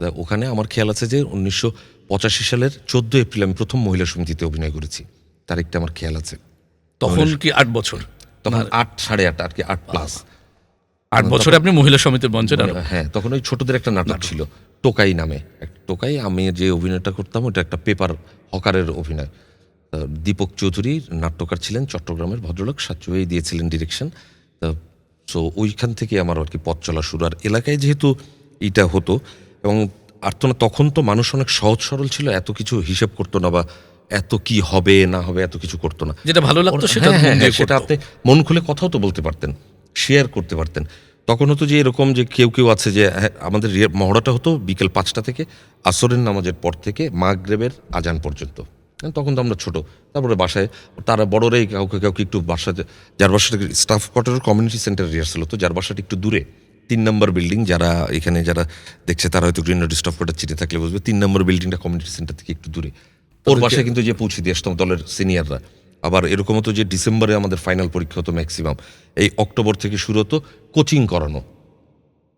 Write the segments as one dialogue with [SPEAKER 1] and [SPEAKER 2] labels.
[SPEAKER 1] তা ওখানে আমার খেয়াল আছে যে উনিশশো পঁচাশি সালের চোদ্দ এপ্রিল আমি প্রথম মহিলা সমিতিতে অভিনয় করেছি। তারিখটা আমার খেয়াল আছে।
[SPEAKER 2] তখন কি আট বছর?
[SPEAKER 1] তখন আট সাড়ে আট আর কি আট প্লাস।
[SPEAKER 2] আট বছরে আপনি মহিলা সমিতির মঞ্চে
[SPEAKER 1] হ্যাঁ তখন ওই ছোটদের একটা নাটক ছিল টোকাই নামে। টোকাই আমি যে অভিনয়টা করতাম ওটা একটা পেপার হকারের অভিনয়। দীপক চৌধুরী নাট্যকার ছিলেন চট্টগ্রামের ভদ্রলোক সাচুয়াই দিয়েছিলেন ডিরেকশন তা সো ওইখান থেকে আমার আর কি পথ চলা শুরু। আর এলাকায় যেহেতু এটা হতো এবং আর তো না তখন তো মানুষ অনেক সহজ সরল ছিল এত কিছু হিসেব করতো না বা এত কি হবে না হবে এত কিছু করতো না।
[SPEAKER 2] যেটা ভালো লাগতো সেটা
[SPEAKER 1] হ্যাঁ, হ্যাঁ, হ্যাঁ, সেটা আপনি মন খুলে কথাও তো বলতে পারতেন শেয়ার করতে পারতেন। তখন হতো যে এরকম যে কেউ কেউ আছে যে হ্যাঁ, আমাদের মহড়াটা হতো বিকেল পাঁচটা থেকে আসরের নামাজের পর থেকে মাগরেবের আজান পর্যন্ত। তখন তো আমরা ছোটো তারপরে বাসায় তারা বড়রাই কাউকে কাউকে একটু বাসাতে যার বাসাটা staff quarter community centre rehearsal হতো যার বাসাটা একটু দূরে। তিন নম্বর বিল্ডিং যারা এখানে যারা দেখছে তারা হয়তো গ্রিন রোড স্টাফ কোয়ার্টার চিঠি থাকলে বুঝবে। তিন নম্বর বিল্ডিংটা কমিউনিটি সেন্টার থেকে একটু দূরে। ওর বাসায় কিন্তু যে পৌঁছে দিয়ে আসতাম দলের সিনিয়ররা আবার এরকম হতো যে ডিসেম্বরে আমাদের ফাইনাল পরীক্ষা হতো ম্যাক্সিমাম এই অক্টোবর থেকে শুরু হতো কোচিং করানো।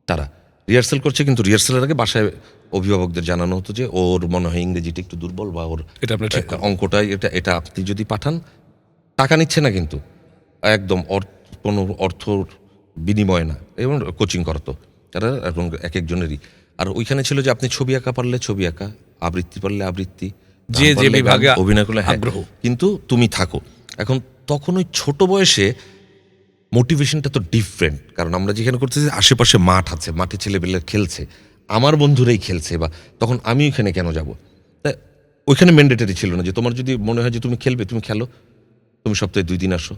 [SPEAKER 1] তারা রিহার্সেল করছে কিন্তু রিহার্সেলের আগে বাসায় অভিভাবকদের জানানো হতো যে ওর মনে হয় ইংরেজিটা একটু দুর্বল বা ওর
[SPEAKER 2] এটা আপনি ঠিক
[SPEAKER 1] অঙ্কটা এটা এটা আপনি যদি পাঠান টাকা নিচ্ছে না কিন্তু। একদম অর- কোনো অর্থ বিনিময় না এবং কোচিং করতো। তারা এবং এক একজনেরই। আর ওইখানে ছিল যে আপনি ছবি আঁকা পারলে ছবি আঁকা আবৃত্তি পারলে আবৃত্তি
[SPEAKER 2] যে যে বিভাগে
[SPEAKER 1] অভিনয় করলে হ্যাঁ,
[SPEAKER 2] আগ্রহ।
[SPEAKER 1] কিন্তু তুমি থাকো। এখন তখন ওই ছোট বয়সে মোটিভেশনটা তো ডিফারেন্ট কারণ আমরা যেখানে করতেছি আশেপাশে মাঠ আছে মাঠে ছেলেপেলে খেলছে আমার বন্ধুরাই খেলছে বা তখন আমি ওইখানে কেন যাব? তা ওইখানে ম্যান্ডেটারি ছিল না যে তোমার যদি মনে হয় যে তুমি খেলবে তুমি খেলো তুমি সপ্তাহে দুই দিন আসো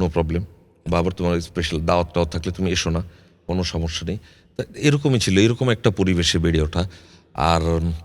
[SPEAKER 1] নো প্রবলেম বা আবার তোমার স্পেশাল দাওয়াত টাওয়াত থাকলে তুমি এসো না, কোনো সমস্যা নেই। তা এরকমই ছিল, এরকম একটা পরিবেশে বেড়ে ওঠা। আর